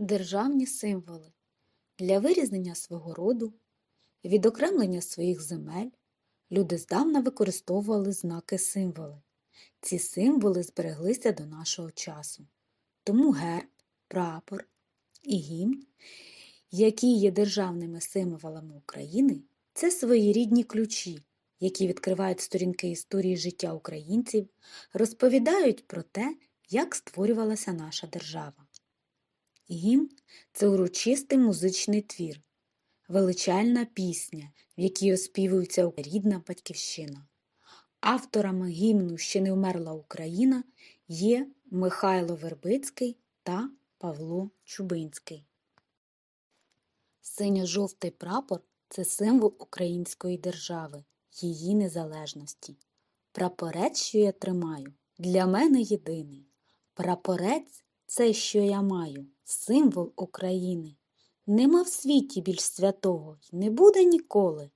Державні символи для вирізнення свого роду, відокремлення своїх земель люди здавна використовували знаки символи. Ці символи збереглися до нашого часу. Тому герб, прапор і гімн, які є державними символами України, це своєрідні ключі, які відкривають сторінки історії життя українців, розповідають про те, як створювалася наша держава. Гімн це урочистий музичний твір, величальна пісня, в якій оспівується рідна батьківщина. Авторами гімну Ще не вмерла Україна є Михайло Вербицький та Павло Чубинський. Синьо-жовтий прапор це символ української держави, її незалежності. Прапорець, що я тримаю, для мене єдиний. Прапорець це, що я маю, символ України. Нема в світі більш святого й не буде ніколи.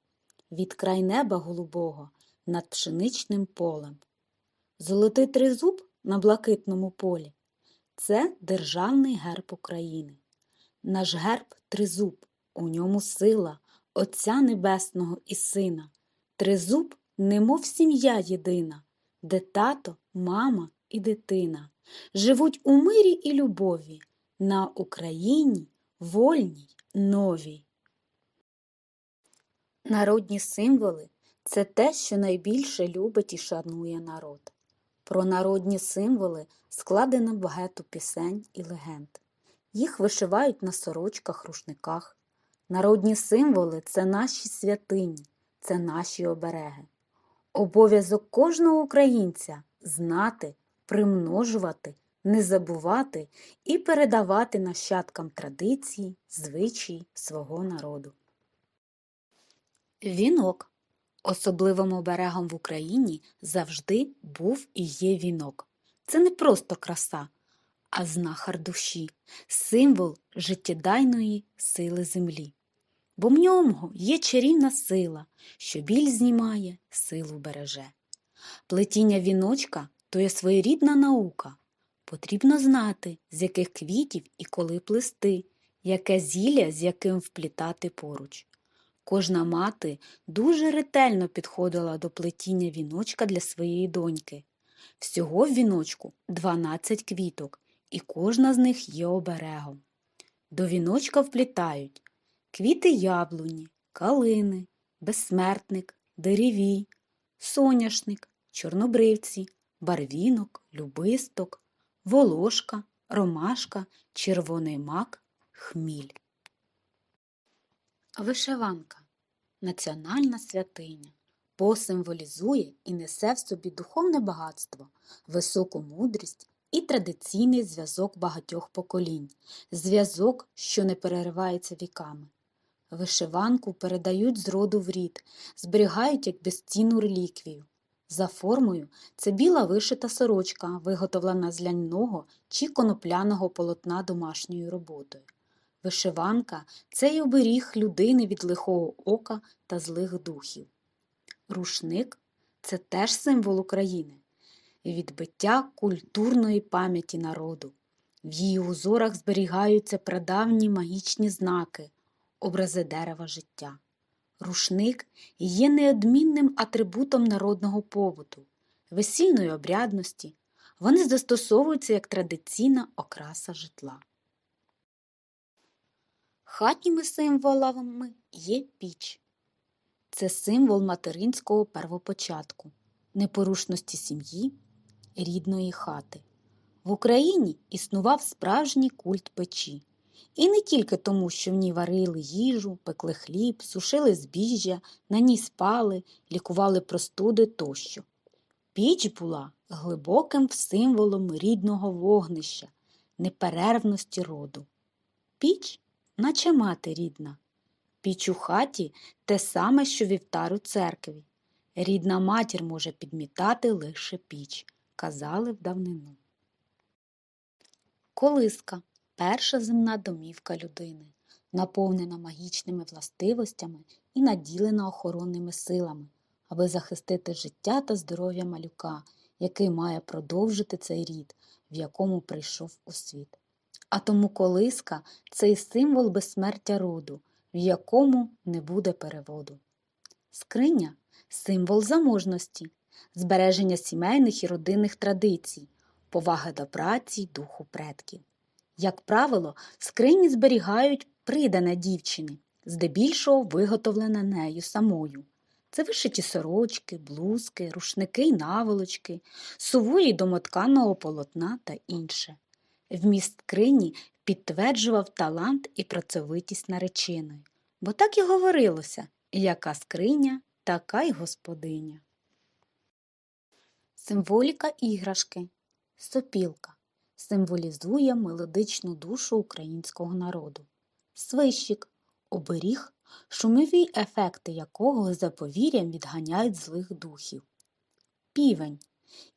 Від край неба голубого над пшеничним полем. Золотий тризуб на блакитному полі це державний герб України. Наш герб тризуб, у ньому сила Отця Небесного і Сина. Тризуб, немов сім'я єдина, де тато, мама і дитина живуть у мирі і любові на Україні вольній, новій. Народні символи це те, що найбільше любить і шанує народ. Про народні символи складено багато пісень і легенд. Їх вишивають на сорочках, рушниках. Народні символи це наші святині, це наші обереги. Обов'язок кожного українця знати, примножувати, не забувати і передавати нащадкам традиції, звичаї свого народу. Вінок. Особливим оберегом в Україні завжди був і є вінок. Це не просто краса, а знахар душі, символ життєдайної сили землі. Бо в ньому є чарівна сила, що біль знімає, силу береже. Плетіння віночка то є своєрідна наука. Потрібно знати, з яких квітів і коли плести, яке зілля з яким вплітати поруч. Кожна мати дуже ретельно підходила до плетіння віночка для своєї доньки. Всього в віночку 12 квіток, і кожна з них є оберегом. До віночка вплітають квіти яблуні, калини, безсмертник, деревій, соняшник, чорнобривці, барвінок, любисток, волошка, ромашка, червоний мак, хміль. Вишиванка національна святиня, бо символізує і несе в собі духовне багатство, високу мудрість і традиційний зв'язок багатьох поколінь, зв'язок, що не переривається віками. Вишиванку передають з роду в рід, зберігають як безцінну реліквію. За формою це біла вишита сорочка, виготовлена з ляняного чи конопляного полотна домашньою роботою. Вишиванка це й оберіг людини від лихого ока та злих духів. Рушник це теж символ України, відбиття культурної пам'яті народу. В її узорах зберігаються прадавні магічні знаки, образи дерева життя. Рушник є неодмінним атрибутом народного побуту, весільної обрядності. Вони застосовуються як традиційна окраса житла. Хатніми символами є піч. Це символ материнського первопочатку, непорушності сім'ї, рідної хати. В Україні існував справжній культ печі. І не тільки тому, що в ній варили їжу, пекли хліб, сушили збіжжя, на ній спали, лікували простуди тощо. Піч була глибоким символом рідного вогнища, неперервності роду. Піч наче мати рідна. Піч у хаті те саме, що вівтар у церкві. Рідна матір може підмітати лише піч, казали в давнину. Колиска перша земна домівка людини, наповнена магічними властивостями і наділена охоронними силами, аби захистити життя та здоров'я малюка, який має продовжити цей рід, в якому прийшов у світ. а тому колиска це й символ безсмертя роду, в якому не буде переводу. Скриня символ заможності, збереження сімейних і родинних традицій, поваги до праці й духу предків. Як правило, скрині зберігають придане дівчини, здебільшого виготовлене нею самою. Це вишиті сорочки, блузки, рушники й наволочки, сувої домотканого полотна та інше. Вміст скрині підтверджував талант і працьовитість нареченої, бо так і говорилося яка скриня, така й господиня. Символіка іграшки Сопілка символізує мелодичну душу українського народу. Свищик оберіг, шумові ефекти якого за повір'ям відганяють злих духів. Півень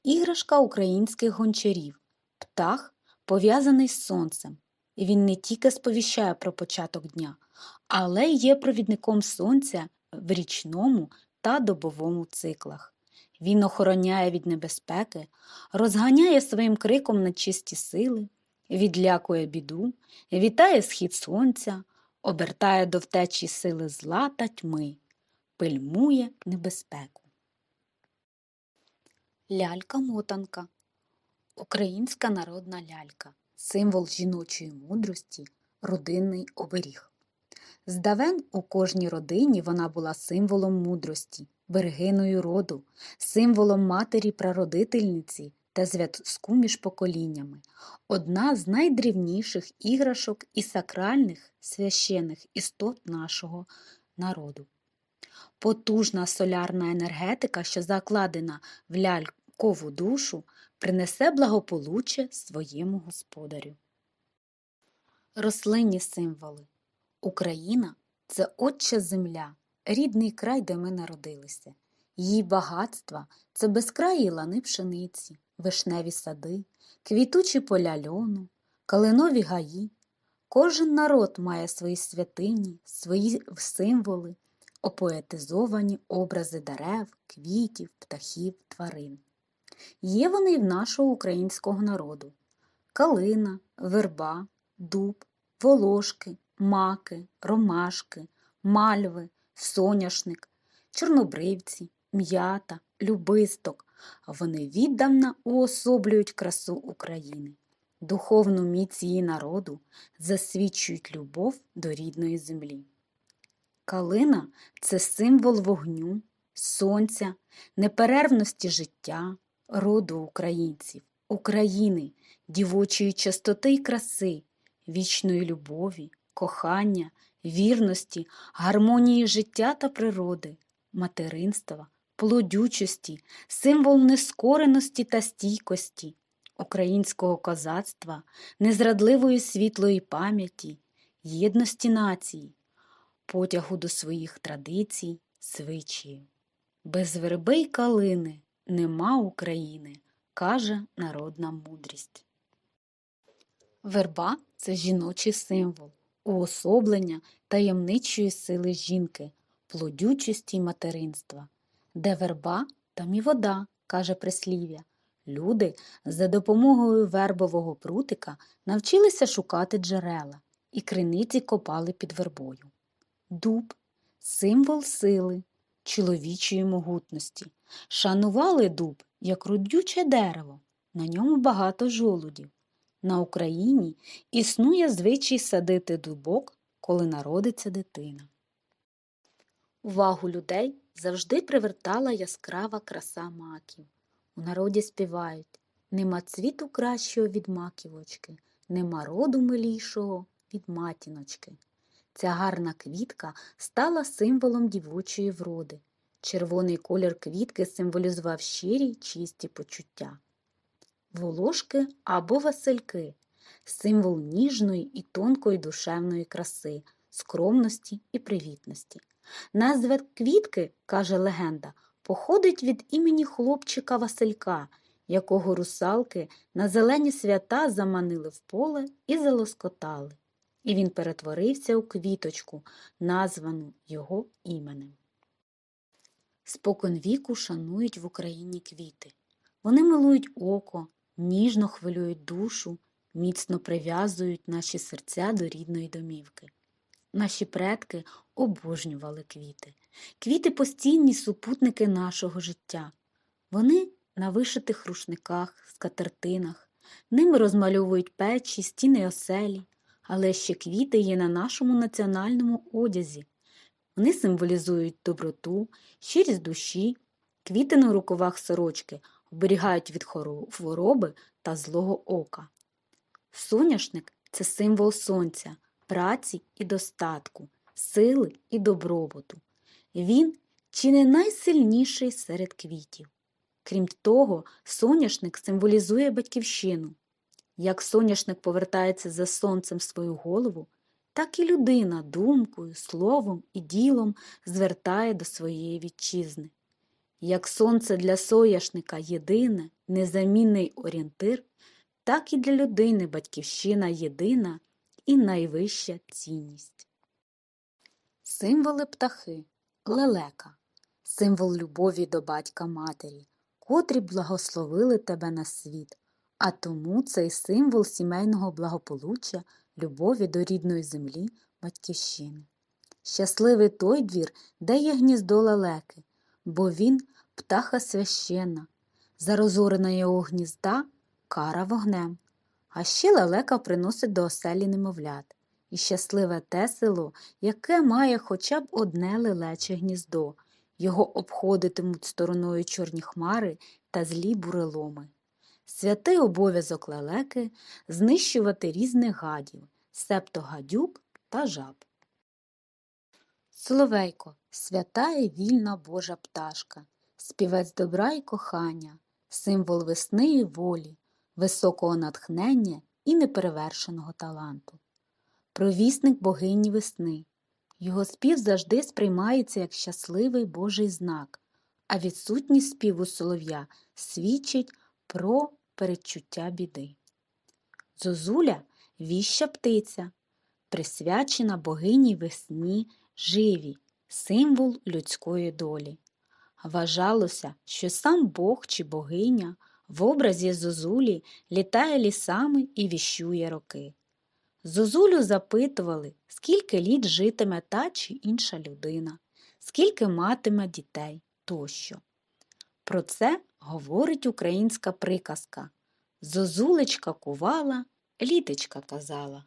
іграшка українських гончарів, птах, пов'язаний з сонцем. Він не тільки сповіщає про початок дня, але є провідником сонця в річному та добовому циклах. Він охороняє від небезпеки, розганяє своїм криком нечисті сили, відлякує біду, вітає схід сонця, обертає до втечі сили зла та тьми, пильмує небезпеку. Лялька-мотанка Українська народна лялька символ жіночої мудрості, родинний оберіг. Здавен у кожній родині вона була символом мудрості, берегиною роду, символом матері прародительниці та зв'язку між поколіннями, одна з найдрівніших іграшок і сакральних священих істот нашого народу. Потужна солярна енергетика, що закладена в лялькову душу, принесе благополуччя своєму господарю. Рослинні символи Україна це отча земля, рідний край, де ми народилися. Її багатства це безкраї лани пшениці, вишневі сади, квітучі поля льону, калинові гаї. Кожен народ має свої святині, свої символи, опоетизовані образи дерев, квітів, птахів, тварин. Є вони й в нашого українського народу калина, верба, дуб, волошки, маки, ромашки, мальви, соняшник, чорнобривці, м'ята, любисток. Вони віддавна уособлюють красу України. Духовну міць її народу засвідчують любов до рідної землі. Калина це символ вогню, сонця, неперервності життя, роду українців, України, дівочої чистоти й краси, вічної любові, кохання, вірності, гармонії життя та природи, материнства, плодючості, символ нескореності та стійкості, українського козацтва, незрадливої світлої пам'яті, єдності нації, потягу до своїх традицій, звичаїв. Без верби й калини нема України, каже народна мудрість. Верба це жіночий символ, уособлення таємничої сили жінки, плодючості й материнства. Де верба, там і вода, каже прислів'я. Люди за допомогою вербового прутика навчилися шукати джерела, і криниці копали під вербою. Дуб символ сили, чоловічої могутності. Шанували дуб, як родюче дерево, на ньому багато жолудів. На Україні існує звичай садити дубок, коли народиться дитина. Увагу людей завжди привертала яскрава краса маків. У народі співають Нема цвіту кращого від маківочки, нема роду милішого від матіночки. Ця гарна квітка стала символом дівочої вроди. Червоний колір квітки символізував щирі чисті почуття. Волошки або васильки символ ніжної і тонкої душевної краси, скромності і привітності. Назва квітки, каже легенда, походить від імені хлопчика Василька, якого русалки на зелені свята заманили в поле і залоскотали, і він перетворився у квіточку, названу його іменем. Спокон віку шанують в Україні квіти. Вони милують око, ніжно хвилюють душу, міцно прив'язують наші серця до рідної домівки. Наші предки обожнювали квіти. Квіти постійні супутники нашого життя. Вони на вишитих рушниках, скатертинах, ними розмальовують печі, стіни оселі, але ще квіти є на нашому національному одязі. Вони символізують доброту, щирість душі, квіти на рукавах сорочки оберігають від хвороби та злого ока. Соняшник це символ сонця, праці і достатку, сили і добробуту. Він чи не найсильніший серед квітів. Крім того, соняшник символізує батьківщину. Як соняшник повертається за сонцем свою голову, так і людина думкою, словом і ділом звертає до своєї вітчизни. Як сонце для соняшника єдине, незамінний орієнтир, так і для людини батьківщина єдина і найвища цінність. Символи птахи лелека, символ любові до батька матері, котрі благословили тебе на світ, а тому цей символ сімейного благополуччя, любові до рідної землі, батьківщини. Щасливий той двір, де є гніздо лелеки, бо він птаха священна, за розорена його гнізда кара вогнем. А ще лелека приносить до оселі немовлят. І щасливе те село, яке має хоча б одне лелече гніздо. Його обходитимуть стороною чорні хмари та злі буреломи. Святий обов'язок лелеки знищувати різних гадів, септо гадюк та жаб. Соловейко свята і вільна Божа пташка, співець добра і кохання, символ весни і волі, високого натхнення і неперевершеного таланту. Провісник богині весни. Його спів завжди сприймається як щасливий Божий знак, а відсутність співу солов'я свідчить про передчуття біди. Зозуля віща птиця, присвячена богині весні живі, символ людської долі. Вважалося, що сам Бог чи богиня в образі зозулі літає лісами і віщує роки. Зозулю запитували, скільки літ житиме та чи інша людина, скільки матиме дітей тощо. Про це говорить українська приказка Зозулечка кувала, літечка казала.